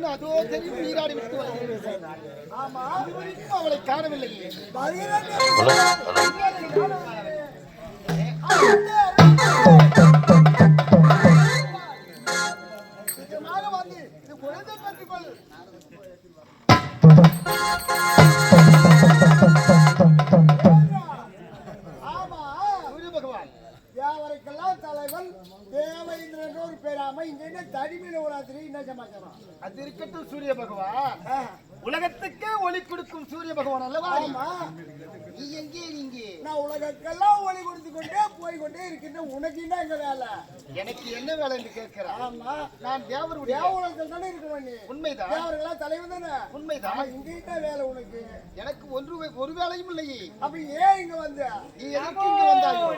பெண் அதோ தெரியும் நீராடி விட்டு வருகிறேன் ஆமா அவளை காணவில்லையே. இங்க என்ன தனிமையில ஒரு ஆத்திரி என்ன சமாச்சாரம்? அது இருக்கட்டும் சூரிய பகவான். உலகத்துக்கே ஒளி கொடுக்கும் சூரிய பகவான் அல்லவா? நீ எங்கே நீங்க நான் உலகக்கெல்லாம் ஒளி கொடுத்து கொண்டே போய் கொண்டே இருக்கின்ற உனக்கு என்ன எங்க வேலை? எனக்கு என்ன வேலை என்று கேட்கிறான் ஆமா. நான் தேவருடைய தேவலத்தில் தானே இருக்கணும் நீ உண்மைதான். தேவர்களெல்லாம் தலைவன் தானே. உண்மைதான். இங்க என்ன வேலை உனக்கு? எனக்கு ஒன்று ஒரு வேலையும் இல்லையே. அப்ப ஏன் இங்க வந்த? நீ எதற்கு இங்கு வந்தாயோ?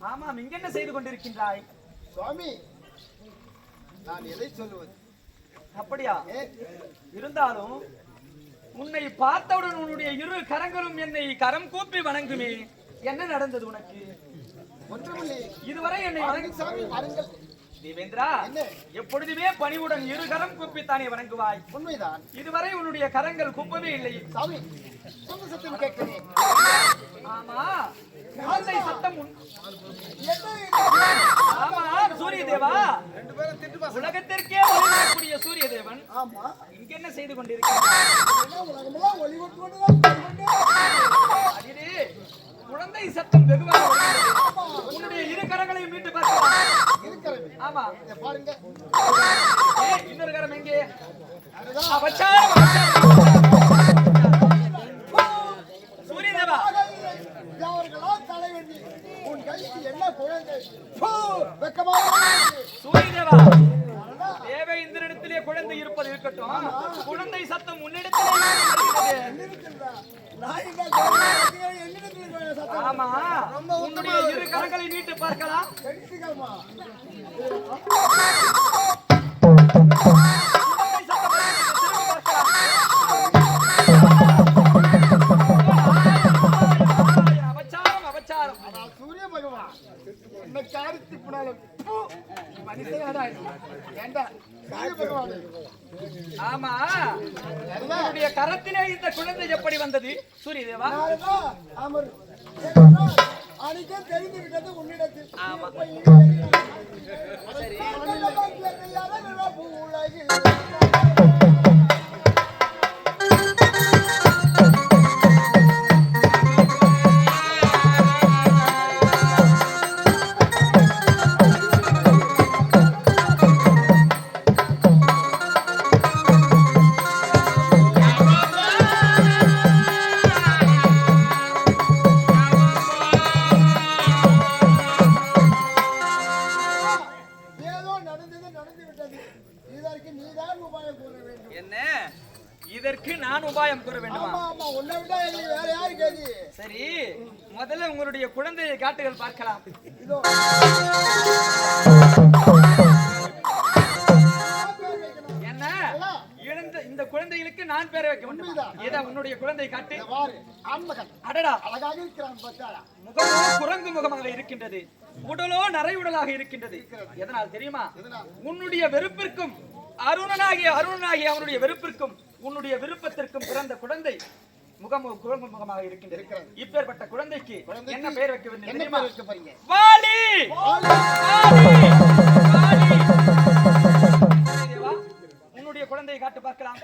ஆமாம் இங்க என்ன செய்து கொண்டிருக்கின்றாய்? சுவாமி நான் எதை சொல்லுவது? அப்படியா? இருந்தாலும் உன்னை பார்த்தவுடன் உன்னுடைய இரு கரங்களும் என்னை கரம் கூப்பி வணங்குமே. என்ன நடந்தது உனக்கு? ஒன்றுமில்லை. இதுவரை என்னை வணங்கி சாமி வாருங்கள். தேவேந்திரா? எப்பொழுதுமே பணிவுடன் இரு கரம் கூப்பித்தானே வணங்குவாய். உண்மைதான். இதுவரை உன்னுடைய கரங்கள் கூப்பவே இல்லை. சாமி சத்தம் கேட்கிறேன். ஆமா. குழந்தை சத்தம்? ஆமா சூரிய தேவா உலகத்திற்கே ஒளிரக்கூடிய சூரிய தேவன் ஆமா. இங்க என்ன செய்து கொண்டிருக்கிறார்? குழந்தை சத்தம் வெகுவாக. உன்னுடைய இரு கரங்களையும் மீட்டு பார்க்கலாம். ஆமா. பாருங்க. இன்னொரு கரம் எங்கே? அவச்சாரம், அவச்சாரம். ஆமா. உன்னுடைய இரு கரங்களை நீட்டு பார்க்கலாம். என்ன காரித்து போனாலும் போ, மனுஷனாடா பகவான் ஆமா. உன்னுடைய கரத்திலே இந்த குழந்தை எப்படி வந்தது? சூரிய தேவா நான்தான் அமர். அன்னைக்கே தெரிந்து விட்டது உன்னிடத்தில். ஆமா. இதற்கு நீதான் உபாயம் கூற வேண்டும். என்ன? இதற்கு நான் உபாயம் கூற வேண்டுமா? ஆமா ஆமா உன்னை விட்டா எங்களுக்கு வேற யாரு கேதி சரி முதல்ல உங்களுடைய குழந்தையை காட்டுகள் பார்க்கலாம். இதோ. இந்த குழந்தைகளுக்கு நான் பேரை வைக்க வேண்டும். ஏதா உன்னுடைய குழந்தை காட்டு? ஆண்மகன். அடடா. அழகாக இருக்கிறான் பார்த்தாரா முகமோ குரங்கு முகமாக இருக்கின்றது. உடலோ நரை உடலாக இருக்கின்றது எதனால் தெரியுமா? உன்னுடைய வெறுப்பிற்கும் அருணனாகிய அருணனாகிய அவனுடைய வெறுப்பிற்கும் உன்னுடைய விருப்பத்திற்கும் பிறந்த குழந்தை முகமோ குரங்கு முகமாக இருக்கின்றது. இப்பேற்பட்ட குழந்தைக்கு என்ன பெயர் வைக்க வேண்டும் வாலி! உன்னுடைய குழந்தையை காட்டு பார்க்கலாம்.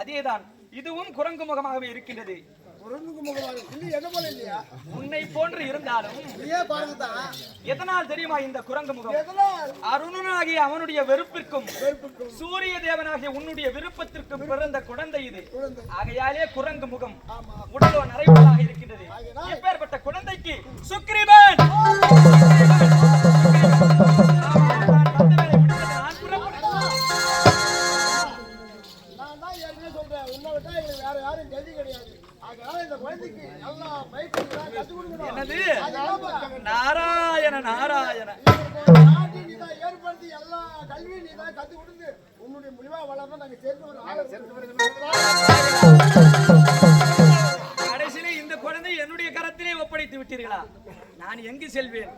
அதேதான். இதுவும் குரங்கு முகமாகவே இருக்கின்றது. உன்னை போன்று இருந்தாலும் எதனால் தெரியுமா இந்த குரங்கு முகம்? அருணனாகிய அவனுடைய வெறுப்பிற்கும் சூரிய தேவனாகிய உன்னுடைய விருப்பத்திற்கும் பிறந்த குழந்தை இது. ஆகையாலே குரங்கு முகம் உடலோ நரைவுள்ளதாக இருக்கின்றது. இப்பேற்பட்ட குழந்தைக்கு சுக்ரீவன் நாராயண நாராயண. உன்னுடைய முடிவா வளரணும் நாங்க சேர்ந்து ஒரு ஆளை சேர்த்து கடைசியிலே இந்த குழந்தை என்னுடைய கரத்திலே ஒப்படைத்து விட்டீர்களா? நான் எங்கு செல்வேன்?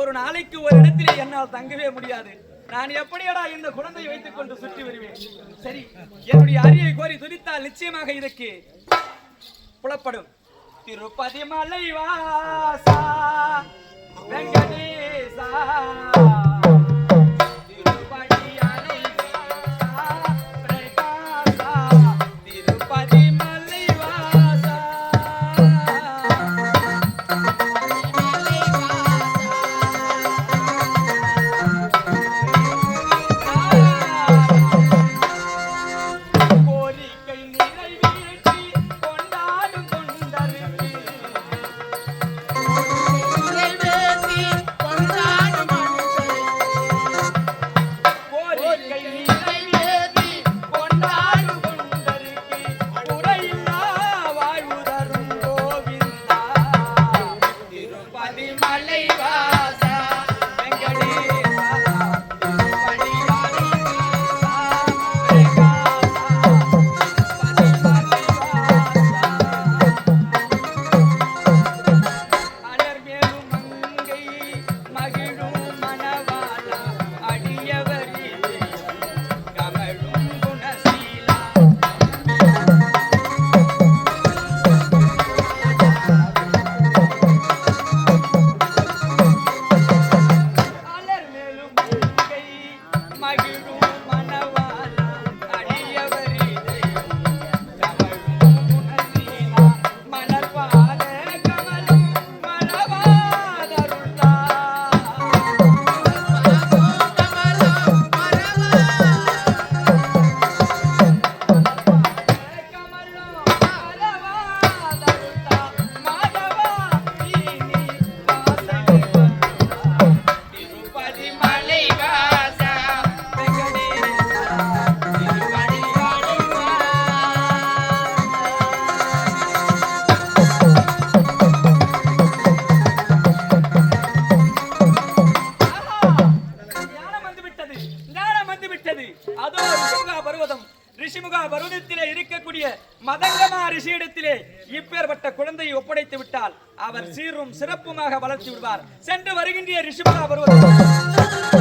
ஒரு நாளைக்கு ஒரு இடத்திலே என்னால் தங்கவே முடியாது. நான் எப்படியடா இந்த குழந்தையை வைத்துக் கொண்டு சுற்றி வருவேன்? சரி என்னுடைய அரியை கோரி துதித்தால் நிச்சயமாக இதற்கு புலப்படும். திருப்பதி மலை வாசா. வெங்கடேசா. இருக்கிறது அதோ ரிஷிமுகா பருவதம். ரிஷிமுகா பருவதத்திலே இருக்கக்கூடிய மதங்கமா ரிஷியிடத்திலே இப்பேற்பட்ட குழந்தையை ஒப்படைத்து விட்டால் அவர் சீரும் சிறப்புமாக வளர்த்து விடுவார். சென்று வருகின்ற ரிஷிமுகா பருவதம்.